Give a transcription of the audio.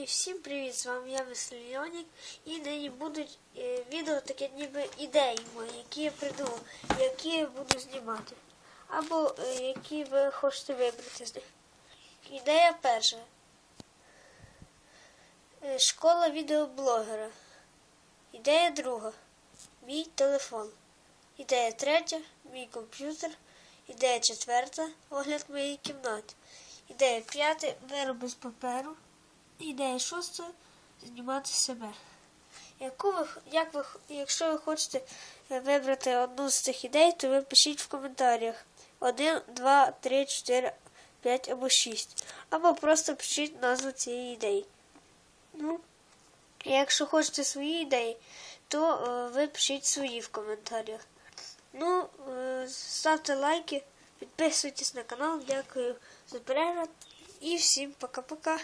І всім привіт! З вами я Веселіонік. І нині будуть е, відео таке ніби ідеї мої, які я придумав, які я буду знімати. Або е, які ви хочете вибрати з них. Ідея перша. Е, Школа відеоблогера. Ідея друга. Мій телефон. Ідея третя. Мій комп'ютер. Ідея четверта. Огляд моєї кімнати. Ідея п'ята. Вироби з паперу. Ідея шоста знімати себе. Яку ви, як ви, якщо ви хочете вибрати одну з цих ідей, то ви пишіть в коментарях. 1, 2, 3, 4, 5 або 6. Або просто пишіть назву цієї ідеї. Ну, якщо хочете свої ідеї, то е, ви пишіть свої в коментарях. Ну, е, ставте лайки, підписуйтесь на канал. Дякую за перегляд і всім пока-пока.